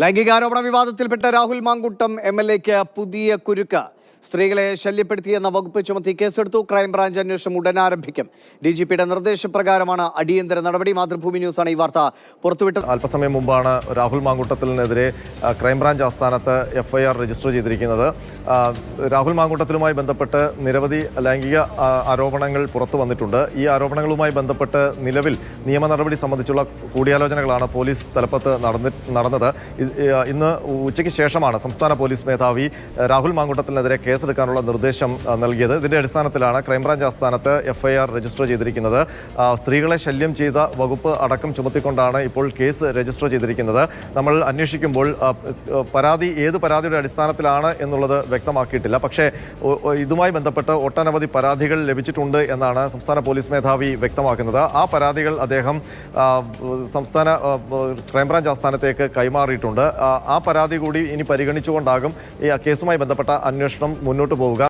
ലൈംഗികാരോപണ വിവാദത്തിൽപ്പെട്ട Rahul Mankoottam M L എക്ക് പുതിയ കുരുക്ക്. സ്ത്രീകളെ ശല്യപ്പെടുത്തിയെന്ന വകുപ്പ് ചുമത്തി കേസെടുത്തു. ക്രൈംബ്രാഞ്ച് അന്വേഷണം ഉടൻ ആരംഭിക്കും. ഡി ജി പിയുടെ നിർദ്ദേശപ്രകാരമാണ് അടിയന്തര നടപടി. മാതൃഭൂമി ന്യൂസാണ് ഈ വാർത്ത. പുറത്തുവിട്ടത് അല്പസമയം മുമ്പാണ് രാഹുൽ മാങ്കൂട്ടത്തിനെതിരെ ക്രൈംബ്രാഞ്ച് ആസ്ഥാനത്ത് എഫ്ഐആർ രജിസ്റ്റർ ചെയ്തിരിക്കുന്നത്. രാഹുൽ മാങ്കൂട്ടത്തിലുമായി ബന്ധപ്പെട്ട് നിരവധി ലൈംഗിക ആരോപണങ്ങൾ പുറത്തു വന്നിട്ടുണ്ട്. ഈ ആരോപണങ്ങളുമായി ബന്ധപ്പെട്ട് നിലവിൽ നിയമ നടപടി സംബന്ധിച്ചുള്ള കൂടിയാലോചനകളാണ് പോലീസ് തലപ്പത്ത് നടന്നി നടന്നത്. ഇന്ന് ഉച്ചയ്ക്ക് ശേഷമാണ് സംസ്ഥാന പോലീസ് മേധാവി രാഹുൽ മാങ്കൂട്ടത്തിനെതിരെ കേസെടുക്കാനുള്ള നിർദ്ദേശം നൽകിയത്. ഇതിന്റെ അടിസ്ഥാനത്തിലാണ് ക്രൈംബ്രാഞ്ച് ആസ്ഥാനത്ത് എഫ്ഐആർ രജിസ്റ്റർ ചെയ്തിരിക്കുന്നത്. സ്ത്രീകളെ ശല്യം ചെയ്ത വകുപ്പ് അടക്കം ചുമത്തിക്കൊണ്ടാണ് ഇപ്പോൾ കേസ് രജിസ്റ്റർ ചെയ്തിരിക്കുന്നത്. നമ്മൾ അന്വേഷിക്കുമ്പോൾ പരാതി ഏത് പരാതിയുടെ അടിസ്ഥാനത്തിലാണ് എന്നുള്ളത് വ്യക്തമാക്കിയിട്ടില്ല. പക്ഷേ ഇതുമായി ബന്ധപ്പെട്ട് ഒട്ടനവധി പരാതികൾ ലഭിച്ചിട്ടുണ്ട് എന്നാണ് സംസ്ഥാന പോലീസ് മേധാവി വ്യക്തമാക്കുന്നത്. ആ പരാതികൾ അദ്ദേഹം സംസ്ഥാന ക്രൈംബ്രാഞ്ച് ആസ്ഥാനത്തേക്ക് കൈമാറിയിട്ടുണ്ട്. ആ പരാതി കൂടി ഇനി പരിഗണിച്ചുകൊണ്ടാകും ഈ കേസുമായി ബന്ധപ്പെട്ട അന്വേഷണം മുന്നോട്ട് പോവുക.